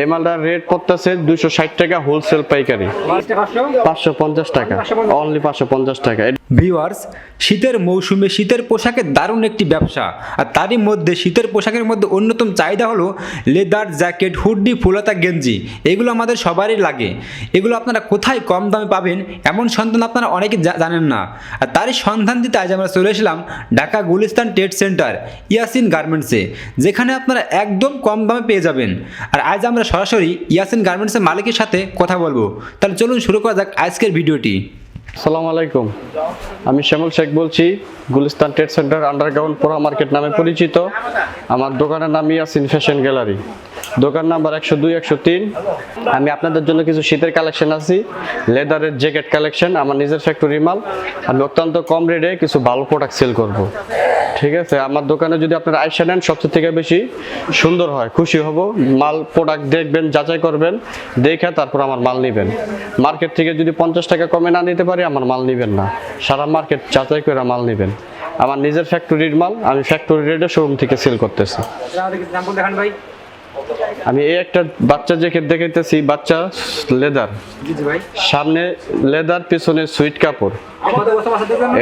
এই মালটার রেট পড়তেছে দুইশো ষাট টাকা হোলসেল পাইকারি। পাঁচশো পঞ্চাশ টাকা। অনলি পাঁচশো পঞ্চাশ টাকা। ভিউয়ার্স শীতের মৌসুমে শীতের পোশাকের দারুণ একটি ব্যবসা। আর তারই মধ্যে শীতের পোশাকের মধ্যে অন্যতম চাহিদা হলো লেদার জ্যাকেট, হুডি, ফুলাতা, গেঞ্জি। এগুলো আমাদের সবারই লাগে। এগুলো আপনারা কোথায় কম দামে পাবেন এমন সন্ধান আপনারা অনেকে জানেন না। আর তারই সন্ধান দিতে আজ আমরা চলে এসলাম ঢাকা গুলিস্তান ট্রেড সেন্টার, ইয়াসিন গার্মেন্টসে, যেখানে আপনারা একদম কম দামে পেয়ে যাবেন। আর আজ আমরা সরাসরি ইয়াসিন গার্মেন্টসের মালিকের সাথে কথা বলব। তাহলে চলুন শুরু করা যাক আজকের ভিডিওটি। আসসালামু আলাইকুম। আমি শ্যামল শেখ বলছি, গুলিস্তান ট্রেড সেন্টার আন্ডারগ্রাউন্ড পোড়া মার্কেট নামে পরিচিত। আমার দোকানের নাম ইয়াসিন ফ্যাশন গ্যালারি। দোকান নাম্বার একশো দুই, একশো তিন। আমি আপনাদের জন্য কিছু শীতের কালেকশন আছি। লেদারের জ্যাকেট কালেকশন, আমার নিজের ফ্যাক্টরি মাল। আমি অত্যন্ত কম রেটে কিছু ভালো প্রোডাক্ট সেল করব। ঠিক আছে? আমার দোকানে যদি আপনারা আইসা নেন, সবচেয়ে থেকে বেশি সুন্দর হয়। খুশি হব। মাল প্রোডাক্ট দেখবেন, যাচাই করবেন, দেখে তারপর আমার মাল নেবেন। মার্কেট থেকে যদি পঞ্চাশ টাকা কমে না নিতে পারি, আমার মাল নেবেন না। সারা মার্কেট যাচাই করে মাল নেবেন। আমার নিজের ফ্যাক্টরির মাল, আমি ফ্যাক্টরি রেটে শোরুম থেকে সেল করতেছি। আমি এই একটা বাচ্চা জ্যাকেট দেখাইতেছি বাচ্চা লেদার। সামনে লেদার পিছনে সুইট কাপড়।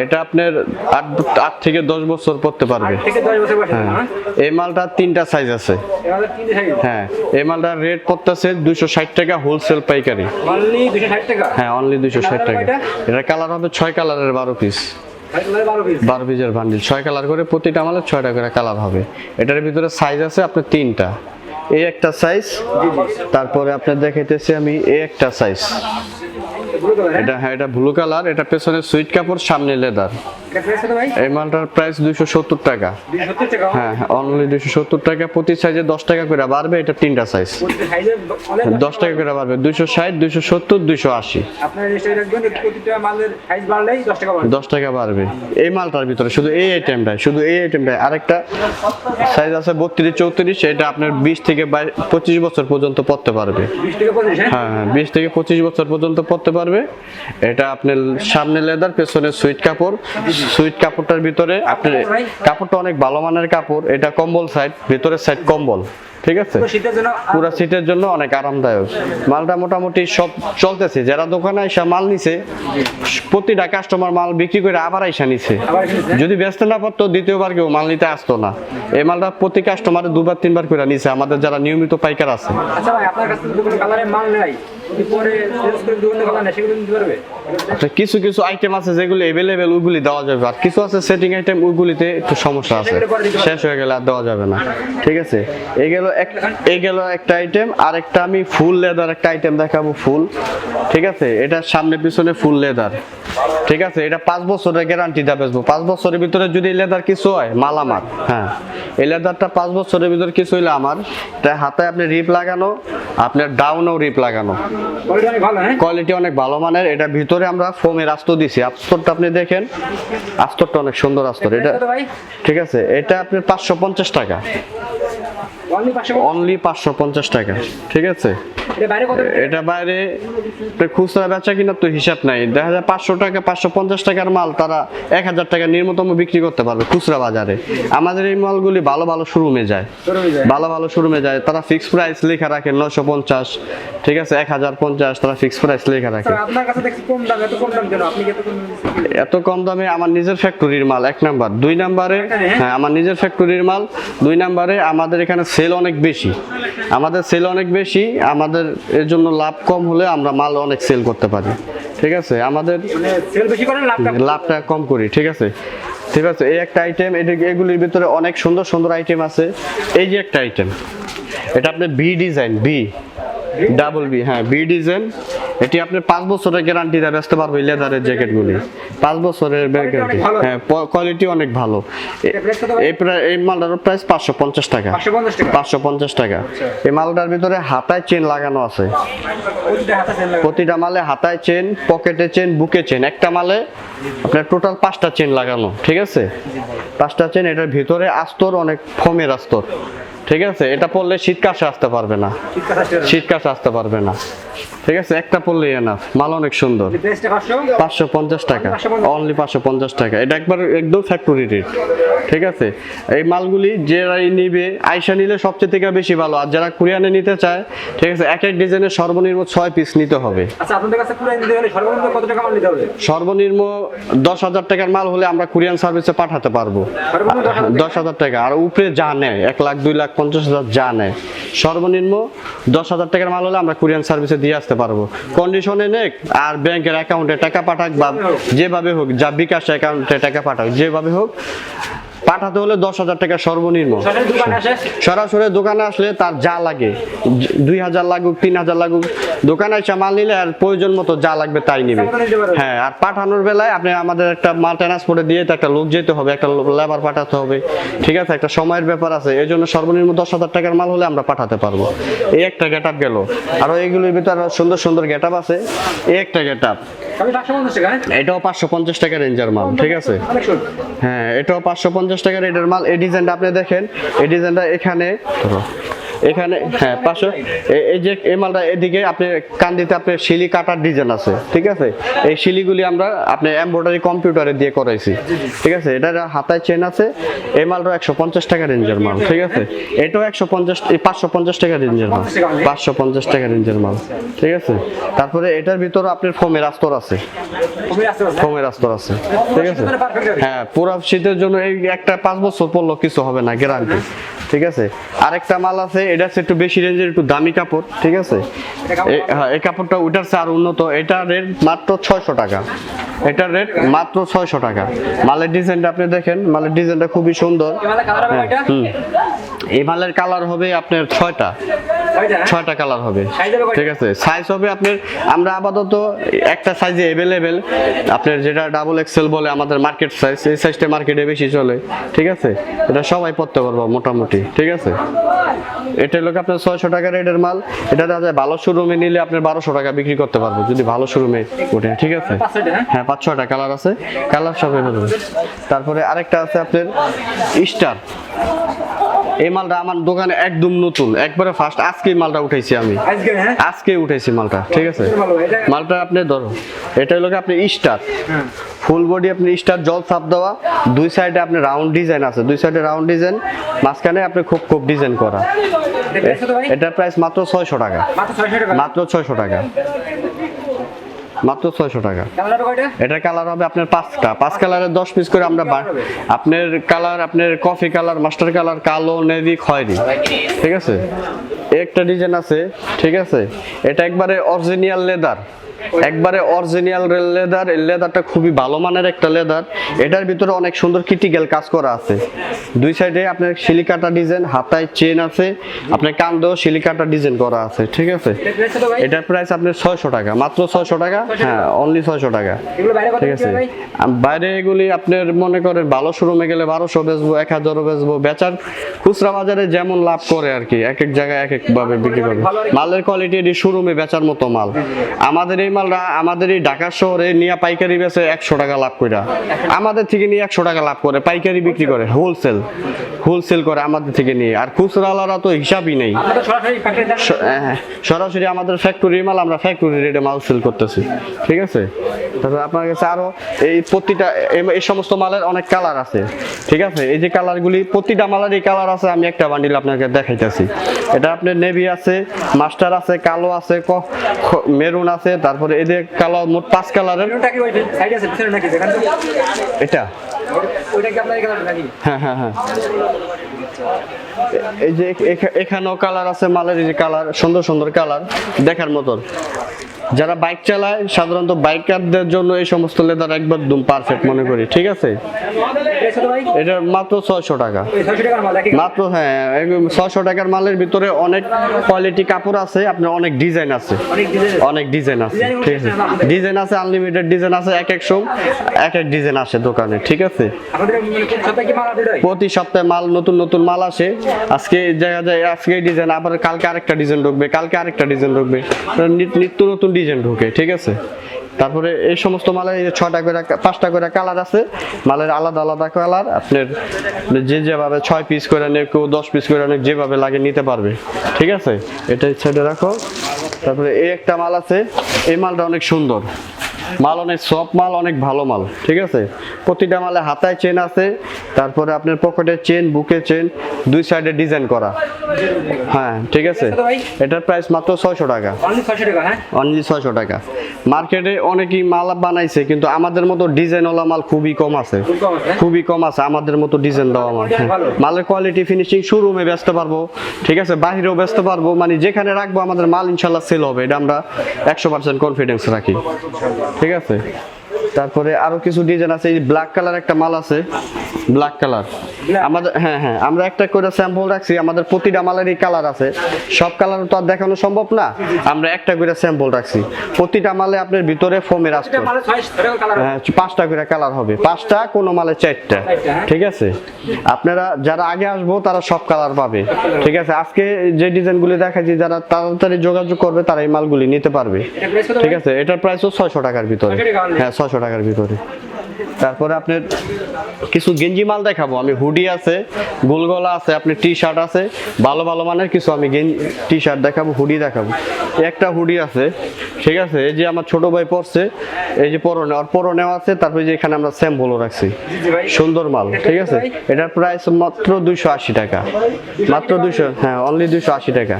এটা আপনার আট আট থেকে দশ বছর পড়তে পারবে। দশ বাসা হ্যাঁ। এই মালটার তিনটা সাইজ আছে। হ্যাঁ এই মালটার রেট পড়তেছে দুইশো ষাট টাকা হোলসেল পাইকারি। অনলি দুশো ষাট টাকা? হ্যাঁ অনলি দুইশো ষাট টাকা। এটা কালার হবে ছয় কালারের বারো পিস বারো পিস বারো পিসের বান্ডিল ছয় কালার করে প্রতিটা মালের ছয়টা করে কালার হবে। এটার ভিতরে সাইজ আছে আপনার তিনটা। এই একটা সাইজ তারপরে আপনার দেখাইতেছি আমি এই একটা সাইজ এটা হ্যাঁ এটা ব্লু কালার এটা পেছনে সুইট কাপড়, সামনে লেদার এই মালটার প্রাইস দুইশো সত্তর টাকা। হ্যাঁ অনলি দুইশো সত্তর টাকা, প্রতি সাইজে দশ টাকা করে বাড়বে, এটা তিনটা সাইজ দশ টাকা করে বাড়বে, দুইশো ষাট, দুইশো সত্তর, দুইশো আশি। দশ টাকা বাড়বে। এই মালটার ভিতরে, শুধু এই আইটেমটাই শুধু এই আইটেমটাই আরেকটা সাইজ আছে বত্রিশ চৌত্রিশ, এটা আপনার বিশ থেকে বাই- পঁচিশ বছর পর্যন্ত পড়তে পারবে। হ্যাঁ? হ্যাঁ হ্যাঁ বিশ থেকে পঁচিশ বছর পর্যন্ত পড়তে পারবে। এটা আপনার সামনে লেদার পেছনে সুইট কাপড়। সুইট কাপড়টার ভিতরে আপনার কাপড়টা অনেক ভালো মানের কাপড়। এটা কম্বল সাইড ভিতরের সাইড কম্বল। ঠিক আছে? পুরো সিটের জন্য অনেক আরামদায়ক। মালটা মোটামুটি সব চলতেছে। যারা দোকানে আইসা মাল নিছে প্রতিটা কাস্টমার মাল বিক্রি করে আবার আইসা নিছে। যদি ব্যস্ত না পারতো দ্বিতীয়বার কেউ মাল নিতে আসতো না। এই মালটা প্রতি কাস্টমারে দুবার তিনবার করে নিছে। আমাদের যারা নিয়মিত পাইকার আছে। আচ্ছা ভাই আপনার কাছে মাল নেই। পরে পারবে? আচ্ছা কিছু কিছু আইটেম আছে যেগুলো এভেলেবেল ওইগুলি দেওয়া যাবে। আর কিছু আছে সেটিং আইটেম ওইগুলিতে একটু সমস্যা আছে। শেষ হয়ে গেলে আর দেওয়া যাবে না। ঠিক আছে? এই গেল এক এই গেল একটা আইটেম আর একটা আমি ফুল লেদার একটা আইটেম দেখাবো ফুল। ঠিক আছে? এটা সামনে পিছনে ফুল লেদার ঠিক আছে? এটা পাঁচ বছরের গ্যারান্টি দেওয়া বেচবো। পাঁচ বছরের ভিতরে যদি লেদার কিছু হয় মাল আমার হ্যাঁ। এই লেদারটা পাঁচ বছরের ভিতরে কিছু হইলে আমার এটা হাতে আপনি রিপ লাগানো আপনার ডাউনও রিপ লাগানো। কোয়ালিটি অনেক ভালো হ্যাঁ? অনেক ভালো মানের। এটা ভিতরে আমরা ফোমের আস্তর দিছি। আস্তরটা আপনি দেখেন। আস্তরটা অনেক সুন্দর আস্তর। এটা ঠিক আছে এটা আপনি পাঁচশো পঞ্চাশ টাকা। অনলি পাঁচশো পঞ্চাশ? টাকা ঠিক আছে? এটা বাইরে খুচরা বেচা কিনা তো হিসাব নাই। দেখা যায় পাঁচশো টাকা পাঁচশো পঞ্চাশ টাকার মাল তারা এক হাজার টাকা নিম্নতম বিক্রি করতে পারবে খুচরা বাজারে। আমাদের এই মালগুলি ভালো ভালো শোরুমে যায়। হয়ে ভালো ভালো শোরুমে যায়। তারা ফিক্স প্রাইস লেখা রাখে নশো পঞ্চাশ ঠিক আছে? এক হাজার পঞ্চাশ তারা ফিক্স প্রাইস লেখা রাখে। এত কম দাম? এত কম আমার নিজের ফ্যাক্টরির মাল এক নাম্বার। দুই নাম্বারে হ্যাঁ? আমার নিজের ফ্যাক্টরির মাল দুই নাম্বারে আমাদের এখানে সেল অনেক বেশি। আমাদের সেল অনেক বেশি আমাদের এর জন্য লাভ কম হলে আমরা মাল অনেক সেল করতে পারি। ঠিক আছে? আমাদের মানে লাভটা লাভটা কম করি ঠিক আছে? ঠিক আছে এই একটা আইটেম এগুলির ভিতরে অনেক সুন্দর সুন্দর আইটেম আছে। এই যে একটা আইটেম এটা আপনার B design B double B হ্যাঁ বি ডিজাইন এটি আপনি পাঁচ বছরের গ্যারান্টি দেয় বেচতে পারব লেদারের জ্যাকেটগুলি পাঁচ বছরের গ্যারান্টি হ্যাঁ কোয়ালিটি অনেক ভালো? এই প্রায় এই মালটার প্রাইস পাঁচশো পঞ্চাশ টাকা। পাঁচশো পঞ্চাশ টাকা? টাকা। এই মালটার ভিতরে হাতায় চেন লাগানো আছে। প্রতিটা মালে হাতায় চেন পকেটে চেন বুকে চেন একটা মালে আপনার টোটাল পাঁচটা চেন লাগানো ঠিক আছে? পাঁচটা চেন এটার ভিতরে আস্তর অনেক ফোমের আস্তর। ঠিক আছে? এটা পড়লে শীত কাশে আসতে পারবে না। শীত কাশে আসতে পারবে না। ঠিক আছে? একটা পড়লে এনাফ মাল অনেক সুন্দর। পাঁচশো? পঞ্চাশ টাকা। অনলি পাঁচশো পঞ্চাশ টাকা। এটা একবার একদম ফ্যাক্টরি রেট ঠিক আছে? এই মালগুলি যারাই নিবে আইসা নিলে সবচেয়ে থেকে বেশি ভালো। আর যারা কুরিয়ানে নিতে চায় ঠিক আছে? এক এক ডিজাইনের সর্বনিম্ন ছয় পিস নিতে হবে। আচ্ছা মাল নিতে হবে? সর্বনিম্ন দশ হাজার টাকার মাল হলে আমরা কুরিয়ান সার্ভিসে পাঠাতে পারব। দশ হাজার টাকা। আর উপরে যা নেয় এক লাখ দুই লাখ পঞ্চাশ হাজার যা নেয় সর্বনিম্ন দশ হাজার টাকার মাল হলে আমরা কুরিয়ান সার্ভিসে দিয়ে আসতে পারব। কন্ডিশনে নেক আর ব্যাংকের অ্যাকাউন্টে টাকা পাঠাক বা যেভাবে হোক যা বিকাশ অ্যাকাউন্টে টাকা পাঠাক যেভাবে হোক পাঠাতে হলে দশ হাজার টাকা সর্বনিম্ন। সরাসরি দোকানে আসে? সরাসরি দোকানে আসলে তার যা লাগে দুই হাজার লাগুক তিন হাজার লাগুক দোকানে এসে মাল নিলে আর প্রয়োজন মতো যা লাগবে তাই নিবে। নিতে পারবে। হ্যাঁ আর পাঠানোর বেলায় আপনি আমাদের একটা মাল ট্রান্সপোর্টে দিয়ে তো একটা লোক যেতে হবে একটা লেবার পাঠাতে হবে। ঠিক আছে একটা সময়ের ব্যাপার আছে। এই জন্য সর্বনিম্ন দশ হাজার টাকার মাল হলে আমরা পাঠাতে পারব। এই একটা গেট আপ গেল। আরও এইগুলির ভিতরে সুন্দর সুন্দর গেট আপ আছে। এই একটা গেট আপ হ্যাঁ? এটাও পাঁচশো পঞ্চাশ টাকা রেঞ্জার মাল ঠিক আছে? হ্যাঁ এটাও পাঁচশো পঞ্চাশ টাকা রেটের মাল। এই ডিজাইনটা আপনি দেখেন। এই ডিজাইনটা এখানে এখানে হ্যাঁ পাঁচশো। এই যে, এই মালটা এদিকে আপনি কান্দিতে আপনি শিলি কাটার ডিজাইন আছে, ঠিক আছে? এই শিলিগুলি আমরা আপনি এমব্রয়ডারি কম্পিউটারে দিয়ে করাইছি, ঠিক আছে? এটা হাতায় চেন আছে, এই মালটা একশো পঞ্চাশ টাকা রেঞ্জের মাল, ঠিক আছে? এটাও একশো পঞ্চাশ পাঁচশো পঞ্চাশ টাকা রেঞ্জের মাল, পাঁচশো পঞ্চাশ টাকা রেঞ্জের মাল, ঠিক আছে? তারপরে এটার ভিতরে আপনার ফোমের আস্তর আছে ফোমের আস্তর আছে, ঠিক আছে? হ্যাঁ পুরো শীতের জন্য এই একটা পাঁচ বছর পরলো কিছু হবে না গ্যারান্টি ঠিক আছে? আরেকটা মাল আছে এটা হচ্ছে একটু বেশি রেঞ্জের একটু দামি কাপড় ঠিক আছে? হ্যাঁ এই কাপড়টা ওইটার চেয়ে আর উন্নত। এটা রেট মাত্র ছয়শো টাকা। এটার রেট মাত্র ছয়শো টাকা। মালের ডিজাইনটা আপনি দেখেন মালের ডিজাইনটা খুবই সুন্দর। হ্যাঁ, হুম। এই মালের কালার হবে আপনার ছয়টা? ছয়টা কালার হবে? ঠিক আছে। সাইজ হবে আপনার আমরা আপাতত একটা সাইজে অ্যাভেলেবেল আপনার যেটা ডাবল এক্সেল বলে আমাদের মার্কেট সাইজ এই সাইজটা মার্কেটে বেশি চলে। ঠিক আছে? এটা সবাই পড়তে পারব মোটামুটি। ঠিক আছে? এটা লোক আপনার ছয়শো টাকা রেটের মাল। এটা দেখা যায় ভালো শোরুমে নিলে আপনার বারোশো টাকা বিক্রি করতে পারব যদি ভালো শোরুমে ওঠে। ঠিক আছে? হ্যাঁ? হ্যাঁ পাঁচ ছয়টা কালার আছে। কালার সব available। তারপরে আরেকটা আছে আপনার স্টার এই মালটা আমার দোকানে একদম নতুন। একবারে ফার্স্ট আজকে মালটা উঠাইছি আমি। আজকে হ্যাঁ? আজকে উঠাইছি মালটা ঠিক আছে? মালটা আপনি ধরো এটা হলো কি আপনি স্টার। ফুল বডি আপনি স্টার জল ছাপ দেওয়া। দুই সাইডে আপনি রাউন্ড ডিজাইন আছে। দুই সাইডে রাউন্ড ডিজাইন মাঝখানে আপনি খুব খুব ডিজাইন করা। এটার প্রাইস মাত্র ছয়শো টাকা। মাত্র ছয়শো টাকা। মাত্র ছয়শো টাকা। এটা কালার হবে এটার কালার হবে আপনার পাঁচটা। পাঁচ কালারের দশ পিস করে আমরা আপনার কালার আপনার কফি কালার মাস্টার কালার কালো নেভি খয়েরি। ঠিক আছে? একটা ডিজাইন আছে ঠিক আছে? এটা একবারে অরিজিনাল লেদার একবারে অরিজিনাল লেদার এই লেদারটা খুবই ভালো মানের একটা লেদার এটার ভিতরে অনেক সুন্দর ক্রিটিক্যাল কাজ করা আছে। দুই সাইডে আপনার সিলিকাটা ডিজাইন হাতায় চেন আছে। আপনার কান্দেও সিলিকাটা ডিজাইন করা আছে ঠিক আছে? এটার প্রাইস আপনার ছয়শো টাকা মাত্র ছয়শো টাকা? হ্যাঁ অনলি ছয়শো টাকা। ঠিক আছে? বাইরে এগুলি আপনার মনে করেন ভালো শোরুমে গেলে বারোশো বেচবো এক হাজারও বেচবো। বেচার খুচরা বাজারে যেমন লাভ করে আর কি এক এক জায়গায় এক এক ভাবে বিক্রি করবে মালের কোয়ালিটি এটি শোরুমে বেচার মতো মাল। আমাদের এই মালটা আমাদের এই ঢাকা শহরে নিয়ে পাইকারি বেচে একশো টাকা লাভ করে আমাদের থেকে নিয়ে একশো টাকা লাভ করে পাইকারি বিক্রি করে হোলসেল হোলসেল করে আমাদের থেকে নিয়ে। আর খুচরাওয়ালারা তো হিসাবই নেই। সরাসরি ফ্যাক্টরি স- হ্যাঁ, সরাসরি আমাদের ফ্যাক্টরির মাল আমরা ফ্যাক্টরি রেটে মাল সেল করতেছি। ঠিক আছে? তারপর আপনার কাছে আরও এই প্রতিটা এই- এই সমস্ত মালের অনেক কালার আছে। ঠিক আছে? এই যে কালারগুলি প্রতিটা মালের এই কালার আছে আমি একটা বান্ডিল আপনাকে দেখাইতেছি। এটা আপনার নেভি আছে মাস্টার আছে কালো আছে মেরুন আছে তারপরে এই এদের কালার মোট পাঁচ কালারের। এটা। হ্যাঁ হ্যাঁ হ্যাঁ। এই যে এখা- এখানেও কালার আছে, মালের যে কালার সুন্দর সুন্দর কালার দেখার মতন। যারা বাইক চালায়, সাধারণত বাইকারদের জন্য এই সমস্ত লেদার একদম পারফেক্ট মনে করি, ঠিক আছে? এটা মাত্র ছয়শো টাকা। মাত্র হ্যাঁ ছয়শো টাকার মালের ভিতরে অনেক কোয়ালিটি কাপড় আছে, আপনার অনেক ডিজাইন আছে। অনেক ডিজাইন অনেক ডিজাইন আছে, ঠিক আছে? ডিজাইন আছে আনলিমিটেড ডিজাইন আছে, এক এক সব এক এক ডিজাইন আসে দোকানে, ঠিক আছে? মানে হয় প্রতি সপ্তাহে মাল, নতুন নতুন মাল আসে। আজকে দেখা যায়, আজকে ডিজাইন আবার কালকে আরেকটা ডিজাইন ঢুকবে, কালকে আরেকটা ডিজাইন ঢুকবে। নিত্য নতুন ডিজাইন ঢুকে, ঠিক আছে? তারপরে এই সমস্ত মালের ছটা করে, পাঁচটা করে কালার আছে। মালের আলাদা আলাদা কালার আপনার যে যেভাবে ছয় পিস করে নেয় কেউ দশ পিস করে নেয় যেভাবে লাগে নিতে পারবে, ঠিক আছে? এটা সাইডে রাখো। তারপরে এই একটা মাল আছে, এই মালটা অনেক সুন্দর। মাল অনেক সব মাল অনেক ভালো মাল ঠিক আছে? প্রতিটা মালে হাতায় চেন আছে। তারপরে আপনার পকেটের চেন বুকে চেন দুই সাইডে ডিজাইন করা। হ্যাঁ ঠিক আছে? এটার প্রাইস মাত্র ছয়শো টাকা। অনলি ছশো টাকা হ্যাঁ? অনলি ছয়শো টাকা। মার্কেটে অনেকেই মাল বানাইছে কিন্তু আমাদের মতো ডিজাইনওয়ালা মাল খুবই কম আছে। খুব কম আছে, হ্যাঁ? খুবই কম আছে আমাদের মতো ডিজাইন দেওয়া মাল হ্যাঁ। মালের কোয়ালিটি ফিনিশিং শোরুমে বেচতে পারব ঠিক আছে? বাহিরেও বেচতে পারব মানে যেখানে রাখব আমাদের মাল ইনশাল্লাহ সেল হবে। এটা আমরা একশো পার্সেন্ট কনফিডেন্স রাখি। ঠিক আছে? তারপরে আরও কিছু ডিজাইন আছে এই ব্ল্যাক কালার একটা মাল আছে। ব্ল্যাক কালার আমাদের হ্যাঁ হ্যাঁ আমরা একটা করে স্যাম্পল রাখছি আমাদের প্রতিটা মালেরই কালার আছে। সব কালার তো আর দেখানো সম্ভব না। আমরা একটা করে স্যাম্পল রাখছি। প্রতিটা মালে আপনার ভিতরে ফোমের কালার হ্যাঁ, পাঁচটা করে কালার হবে। পাঁচটা কোনো মালে চারটা। হ্যাঁ। ঠিক আছে? আপনারা যারা আগে আসব তারা সব কালার পাবে। ঠিক আছে? আজকে যে ডিজাইনগুলি দেখাচ্ছি যারা তাড়াতাড়ি যোগাযোগ করবে তারা এই মালগুলি নিতে পারবে। ঠিক আছে? এটার প্রাইসও ছয়শো টাকার ভিতরে। 600 টাকা only? হ্যাঁ ছয়শো টাকার ভিতরে। তারপরে আপনার কিছু গেঞ্জি মাল দেখাবো। আমি হুডি আছে, গোলগলা আছে আপনি টি শার্ট আছে, ভালো ভালো মানের কিছু আমি টি শার্ট দেখাবো, হুডি দেখাবো। একটা হুডি আছে, ঠিক আছে? এই যে আমার ছোট ভাই পরছে, এই যে পরনে, আর পরনেও আছে, তারপরে যে এখানে আমরা স্যাম্পলও রাখছি। সুন্দর মাল, ঠিক আছে? এটার প্রাইস মাত্র দুইশো আশি টাকা। মাত্র দুইশো হ্যাঁ অনলি দুইশো আশি টাকা?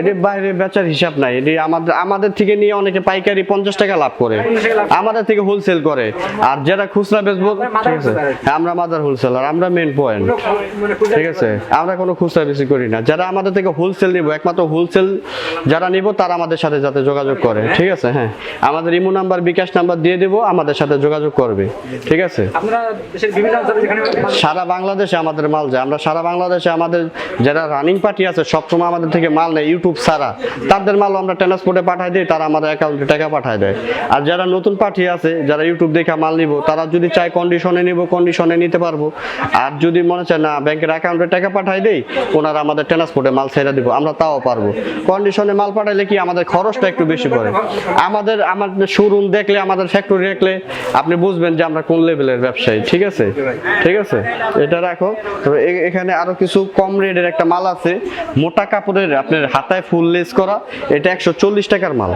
এটি বাইরে বেচার হিসাব নাই। এটি আমাদের আমাদের থেকে নিয়ে অনেকে পাইকারি পঞ্চাশ টাকা লাভ করে। 50 টাকা লাভ করে। আমাদের থেকে হোলসেল করে। আর যারা খুচরা বেচবো ঠিক আছে? আমরা মাদার হোলসেলার আমরা মেন পয়েন্ট মানে ঠিক আছে? আমরা কোনো খুচরা বেশি করি না। যারা আমাদের থেকে হোলসেল নিব একমাত্র হোলসেল যারা নিব তারা আমাদের সাথে যাতে যোগাযোগ করে ঠিক আছে? হ্যাঁ। আমাদের ইমো নাম্বার বিকাশ নাম্বার দিয়ে দেবো আমাদের সাথে যোগাযোগ করবে ঠিক আছে? সারা বাংলাদেশে আমাদের মাল যায়। আমরা সারা বাংলাদেশে আমাদের যারা রানিং পার্টি আছে সবসময় আমাদের থেকে মাল নেয় ইউটিউব সারা তাদের মাল আমরা ট্রান্সপোর্টে পাঠাই দিই তারা আমাদের অ্যাকাউন্টে টাকা পাঠায় দেয়। আর যারা নতুন পার্টি আছে যারা ইউটিউব দেখে মাল নিব তারা যদি চায় কন্ডিশনে নিব কন্ডিশনে নিতে পারব। আর যদি মনে চায়, না, ব্যাংকের অ্যাকাউন্টে টাকা পাঠাই দেই, ওনারা আমাদের ট্রান্সপোর্টে মাল ছেড়ে দিব, আমরা তাও পারব। কন্ডিশনে মাল পাঠাইলে কি আমাদের খরচটা একটু বেশি পড়ে? আমাদের আমাদের শোরুম দেখলে, আমাদের ফ্যাক্টরি দেখলে, আপনি বুঝবেন যে আমরা কোন লেভেলের ব্যবসায়ী, ঠিক আছে? ঠিক আছে? এটা রাখো। এখানে আরও কিছু কম রেটের একটা মাল আছে। মোটা কাপড়ের আপনার হাতায় ফুল লেস করা, এটা একশো চল্লিশ টাকার মাল।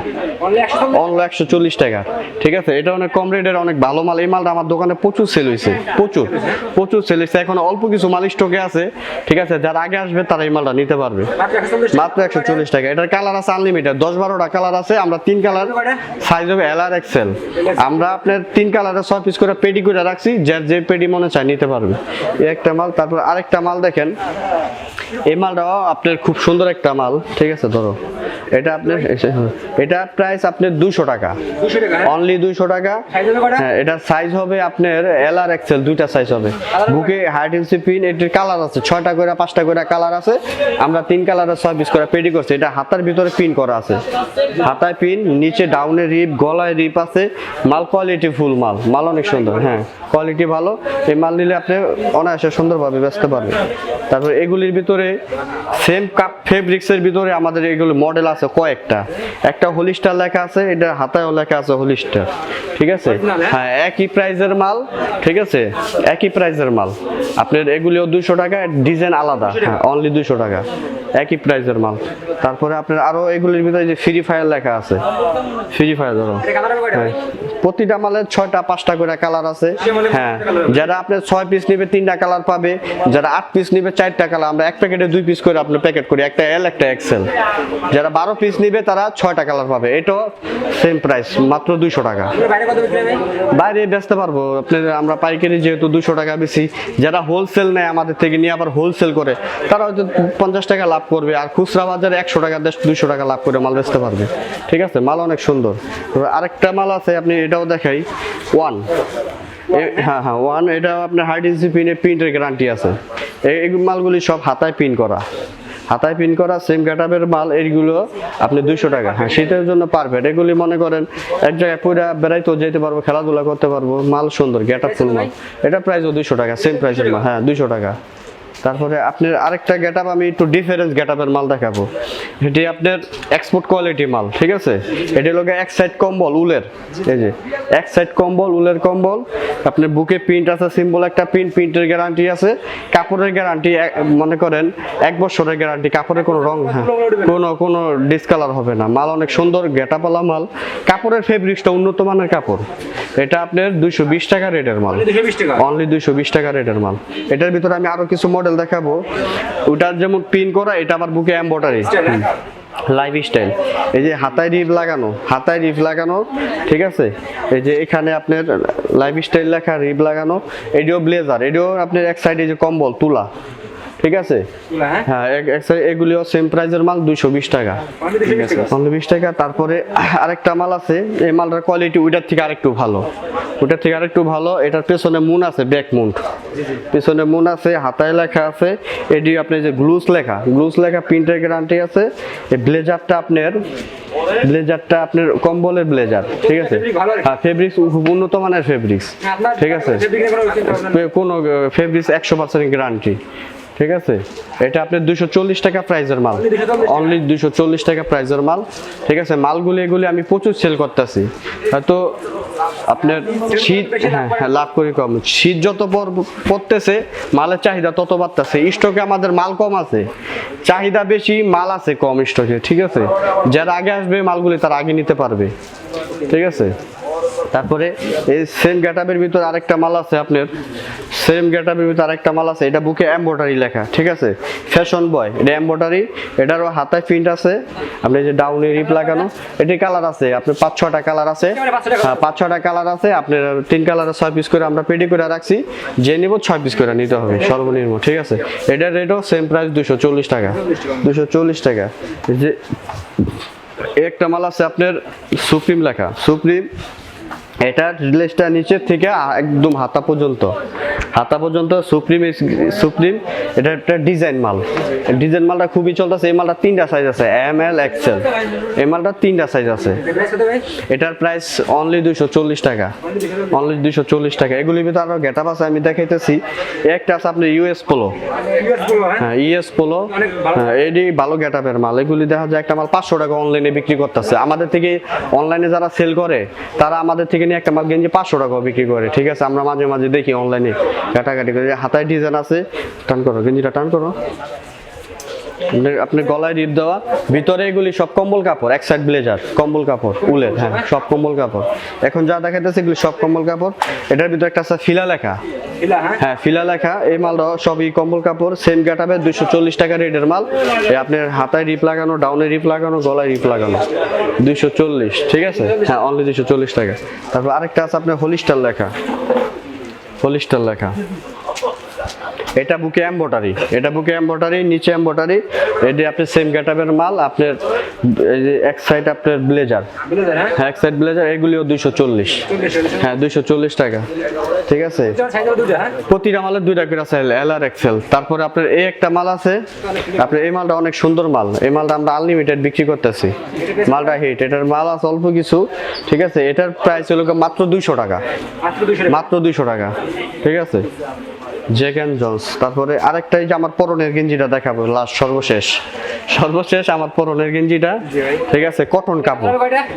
অনলি একশো টাকা। ঠিক আছে? এটা অনেক কম রেটের, অনেক ভালো মাল। এই মালটা আমার দোকানে প্রচুর সেল হয়েছে প্রচুর প্রচুর সেল হয়েছে এখন অল্প কিছু মাল স্টকে আছে, ঠিক আছে? যারা আগে আসবে, তারা এই মালটা নিতে পারবে। মাত্র একশো চল্লিশ টাকা। এটার কালার আছে আনলিমিটেড দশ বারোটা কালার আছে। আমরা তিন কালার সাইজ হবে এল আর এক্সেল আমরা আপনার তিন কালারের ছয় পিস করে পেডি করে রাখছি। যার যে পেডি মনে চায় নিতে পারবে। একটা মাল, তারপর আরেকটা মাল দেখেন। এই মালটাও আপনার খুব সুন্দর একটা মাল, ঠিক আছে? ধরো। এটা আপনার এটা প্রাইস আপনার দুশো টাকা। দুশো হ্যাঁ? অনলি দুইশো টাকা। কয়টা? হ্যাঁ এটা সাইজ হবে আপনার এল আর এক্সেল দুইটা সাইজ হবে। বুকে হাইট ইঞ্চি পিন এটির কালার আছে। ছয়টা করে পাঁচটা করে কালার আছে। আমরা তিন কালারের ছয় পিস করে পেডি করছি। এটা হাতার ভিতরে পিন করা আছে। হাতায় পিন নিচে ডাউনে রিপ গলায় রিপ আছে। মাল কোয়ালিটি ফুল মাল। মাল অনেক সুন্দর হ্যাঁ। কোয়ালিটি ভালো। এই মাল নিলে আপনি অনায়াসে সুন্দরভাবে বেচতে পারবেন। তারপর এগুলির ভিতরে সেম কাপ ফেব্রিক্সের ভিতরে আমাদের এগুলো মডেল আছে। কয়েকটা। একটা হোলিস্টার লেখা আছে এটা হাতায়ও লেখা আছে হোলিস্টার। ঠিক আছে? হ্যাঁ? হ্যাঁ একই প্রাইজের মাল ঠিক আছে? একই প্রাইজের মাল। আপনার এগুলিও দুইশো টাকা ডিজাইন আলাদা। হ্যাঁ অনলি দুইশো টাকা। একই প্রাইজের মাল। তারপরে আপনার আরও এগুলির ভিতরে যে ফ্রি ফায়ার লেখা আছে। ফ্রি ফায়ার ধরো। হ্যাঁ। প্রতিটা মালের ছয়টা, পাঁচটা করে কালার আছে। হ্যাঁ। যারা আপনার ছয় পিস নিবে, তিনটা কালার পাবে। যারা আট পিস নিবে, চারটা কালার আমরা এক প্যাকেটে দুই পিস করে আপনার প্যাকেট করি। একটা এল একটা এক্সেল যারা বারো পিস নিবে, তারা ছয়টা কালার পাবে। এটাও সেম প্রাইস মাত্র দুইশো টাকা? বাইরে বেচতে পারব। আপনার আমরা পাইকারি যেহেতু দুশো টাকা বেশি। যারা হোলসেল নেয় আমাদের থেকে নিয়ে আবার হোলসেল করে, তারা হয়তো পঞ্চাশ টাকা লাভ করবে আর খুচরা বাজারে একশো টাকা দেড় দুশো টাকা লাভ করে মাল বেচতে পারবে। ঠিক আছে? মাল অনেক সুন্দর। আরেকটা মাল আছে, আপনি এটাও দেখাই। ওয়ান হ্যাঁ হ্যাঁ ওয়ান এটা আপনার ইঞ্চি পিনে প্রিন্টের গ্যারান্টি আছে। এই মালগুলি সব হাতায় পিন করা। হাতায় পিন করা সেম গ্যাটাপের মাল, এইগুলো আপনি দুইশো টাকা। হ্যাঁ শীতের জন্য পারফেক্ট এগুলি মনে করেন, এক জায়গায় পুরা বেড়াইতেও যেতে পারব, খেলাধুলা করতে পারব, মাল সুন্দর গ্যাটাপ ফুল মাল। এটা প্রাইসও দুইশো টাকা সেম প্রাইসের মাল। হ্যাঁ দুইশো টাকা। তারপরে আপনার আরেকটা গেট আমি একটু ডিফারেন্স গেট মাল দেখাবো। এটি আপনার এক্সপোর্ট কোয়ালিটি মাল ঠিক আছে? এটি লোকে এক সাইড কম্বল উলের। এই যে এক সাইড কম্বল উলের কম্বল। আপনার বুকে প্রিন্ট আছে সিম্বল একটা প্রিন্ট প্রিন্টের গ্যারান্টি আছে। কাপড়ের গ্যারান্টি মনে করেন এক বছরের গ্যারান্টি কাপড়ের কোনো রং হ্যাঁ কোনো কোনো ডিসকালার হবে না। মাল অনেক সুন্দর গেটাপালা মাল। কাপড়ের ফেব্রিক্সটা উন্নত মানের কাপড়। এটা আপনার দুইশো বিশ টাকা রেটের মাল। অনলি দুইশো বিশ টাকা রেটের মাল। এটার ভিতরে আমি আরও কিছু মডেল দেখাবো। ওটার যেমন পিন করা, এটা আমার বুকে এম্বয়ডারি লাইফ স্টাইল এই যে হাতায় রিপ লাগানো, হাতায় রিফ লাগানো, ঠিক আছে? এই যে এখানে আপনার লাইফ স্টাইল লেখা রিপ লাগানো এডিও ব্লেজার এডিও আপনার এক সাইডে যে কম্বল, তুলা। ঠিক আছে? হ্যাঁ? এক- এক এগুলিও সেম প্রাইজের মাল দুইশো বিশ টাকা। অনলি বিশ টাকা। তারপরে আরেকটা মাল আছে এই মালটার কোয়ালিটি ওইটার থেকে আরেকটু ভালো। ওইটার থেকে আরেকটু ভালো। এটার পেছনে মুন আছে ব্যাক মুন পেছনে মুন আছে হাতায় লেখা আছে। এটি আপনি যে গ্লুস লেখা। গ্লুস লেখা প্রিন্টের গ্যারান্টি আছে। এই ব্লেজারটা আপনার ব্লেজারটা আপনার কম্বলের ব্লেজার ঠিক আছে? হ্যাঁ ফেব্রিক্স উন্নত মানের ফেব্রিক্স ঠিক আছে? কোনো ফেব্রিক্স একশো পার্সেন্ট গ্যারান্টি ঠিক আছে? এটা আপনার দুশো চল্লিশ টাকা প্রাইজের মাল। অনলি দুশো চল্লিশ টাকা প্রাইজের মাল। ঠিক আছে? মালগুলি এগুলি আমি প্রচুর সেল করতেছি। হয়তো আপনার শীত হ্যাঁ হ্যাঁ লাভ করি কম। শীত যত পর পড়তেছে মালের চাহিদা তত বাড়তেছে। স্টকে আমাদের মাল কম আছে। চাহিদা বেশি মাল আছে কম স্টকে ঠিক আছে? যারা আগে আসবে মালগুলি তার আগে নিতে পারবে। ঠিক আছে? তারপরে এই সেম গ্যাটাপের ভিতর আরেকটা মাল আছে আপনার। সেম গ্যাটাপের ভিতর আরেকটা মাল আছে এটা বুকে এমব্রয়ডারি লেখা ঠিক আছে? ফ্যাশন বয় এটা এমব্রয়ডারি এটারও হাতায় প্রিন্ট আছে। আপনি যে ডাউনে রিপ লাগানো এটি কালার আছে আপনার পাঁচ ছটা কালার আছে। হ্যাঁ পাঁচ ছটা কালার আছে আপনার তিন কালারের ছয় পিস করে আমরা পেডি করে রাখছি। যে নিব ছয় পিস করে নিতে হবে সর্বনিম্ন ঠিক আছে? এটার রেটও সেম প্রাইস দুশো চল্লিশ টাকা দুশো চল্লিশ টাকা। যে একটা মাল আছে আপনার সুপ্রিম লেখা সুপ্রিম এটা রিলেসটা নিচের থেকে একদম হাতা পর্যন্ত। হাতা পর্যন্ত সুপ্রিম সুপ্রিম, এটা একটা ডিজাইন মাল। ডিজাইন মালটা খুবই চলতেছে, এই মালটা তিনটা সাইজ আছে এম এল এক্সেল এই মালটা তিনটা সাইজ আছে। এটার প্রাইস অনলি দুইশো চল্লিশ টাকা। অনলি দুইশো চল্লিশ টাকা। এগুলির ভিতরে আরও গেটাপ আছে, আমি দেখাইতেছি। একটা আছে আপনার ইউএস পোলো হ্যাঁ ইএস পোলো হ্যাঁ এডি ভালো গেটাপের মাল। এগুলি দেখা যায় একটা মাল পাঁচশো টাকা অনলাইনে বিক্রি করতেছে। আমাদের থেকে অনলাইনে যারা সেল করে, তারা আমাদের থেকে নিয়ে একটা মাল গেঞ্জি পাঁচশো টাকা বিক্রি করে। ঠিক আছে, আমরা মাঝে মাঝে দেখি অনলাইনে কাটাকাটি করে। হাতায় ডিজাইন আছে টান করো গেঞ্জিটা টান করো। আপনার গলায় রিপ দেওয়া। ভিতরে এগুলি সব কম্বল কাপড় এক সাইড ব্লেজার কম্বল কাপড় উলের হ্যাঁ সব কম্বল কাপড়। এখন যা দেখাইতেছে এগুলি সব কম্বল কাপড়। এটার ভিতরে একটা আছে ফিলা লেখা। হ্যাঁ? ফিলা লেখা। এই মালটা সবই কম্বল কাপড় সেম গেটাবে দুইশো চল্লিশ টাকা রেটের মাল। এই আপনার হাতায় রিপ লাগানো ডাউনে রিপ লাগানো গলায় রিপ লাগানো। দুইশো চল্লিশ ঠিক আছে? হ্যাঁ অনলি দুইশো চল্লিশ টাকা। তারপর আরেকটা আছে আপনার হোলিস্টার লেখা। হোলিস্টার লেখা। এটা বুকে এম্বয়ডারি এটা বুকে এম্বয়ডারি নিচে এম্বয়ডারি এটি আপনার সেম গেটাবের মাল আপনার এই যে এক সাইড আপনার ব্লেজার হ্যাঁ? এক সাইড ব্লেজার এগুলিও দুইশো চল্লিশ। হ্যাঁ দুইশো চল্লিশ টাকা। ঠিক আছে? প্রতিটা মালের দুইটা করে আছে এল আর এক্সেল তারপরে আপনার এই একটা মাল আছে আপনার এই মালটা অনেক সুন্দর মাল। এই মালটা আমরা আনলিমিটেড বিক্রি করতেছি। মালটা হিট এটার মাল আছে অল্প কিছু ঠিক আছে? এটার প্রাইস হলো মাত্র দুইশো টাকা। মাত্র দুইশো টাকা। ঠিক আছে? জ্যাক অ্যান্ড জন্স তারপরে আরেকটা এই যে আমার পরনের গেঞ্জিটা দেখাবো লাস্ট সর্বশেষ। সর্বশেষ আমার পরনের গেঞ্জিটা ঠিক আছে কটন কাপড়।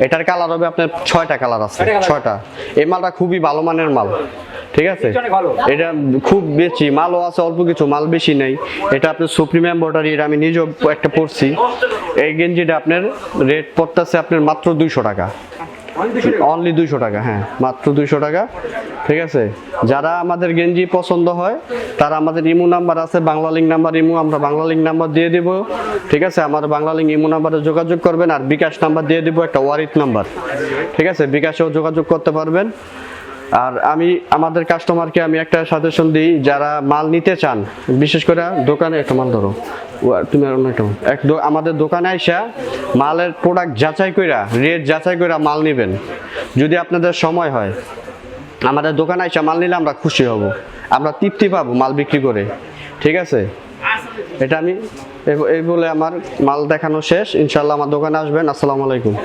এটার কালার হবে আপনার ছয়টা কালার আছে ছয়টা এই মালটা খুবই ভালো মানের মাল ঠিক আছে? এটা খুব বেশি মালও আছে অল্প কিছু মাল বেশি নেই। এটা আপনার সুপ্রিম এম্বয়ডারি এটা আমি নিজেও একটা পরছি। এই গেঞ্জিটা আপনার রেট পড়তেছে আপনার মাত্র দুইশো টাকা। অনলি দুইশো টাকা? হ্যাঁ মাত্র দুইশো টাকা। ঠিক আছে? যারা আমাদের গেঞ্জি পছন্দ হয়, তারা আমাদের ইমো নাম্বার আছে, বাংলা লিঙ্ক নাম্বার ইমো, আমরা বাংলা লিঙ্ক নাম্বার দিয়ে দিব। ঠিক আছে? আমার বাংলা লিঙ্ক ইমো নাম্বারে যোগাযোগ করবেন, আর বিকাশ নাম্বার দিয়ে দিব একটা ওয়ারিত নাম্বার। ঠিক আছে? বিকাশেও যোগাযোগ করতে পারবেন। আর আমি, আমাদের কাস্টমারকে আমি একটা সাজেশন দিই, যারা মাল নিতে চান, বিশেষ করে দোকানে, একটা মাল ধরো তুমি আর অন্য এক আমাদের দোকানে আইসা মালের প্রোডাক্ট যাচাই কইরা রেট যাচাই কইরা মাল নেবেন। যদি আপনাদের সময় হয়। আমাদের দোকানে আইসা মাল নিলে আমরা খুশি হব। আমরা তৃপ্তি পাবো মাল বিক্রি করে। ঠিক আছে? এটা আমি এই- বলে আমার মাল দেখানো শেষ। ইনশাল্লাহ আমার দোকানে আসবেন। আসসালামু আলাইকুম।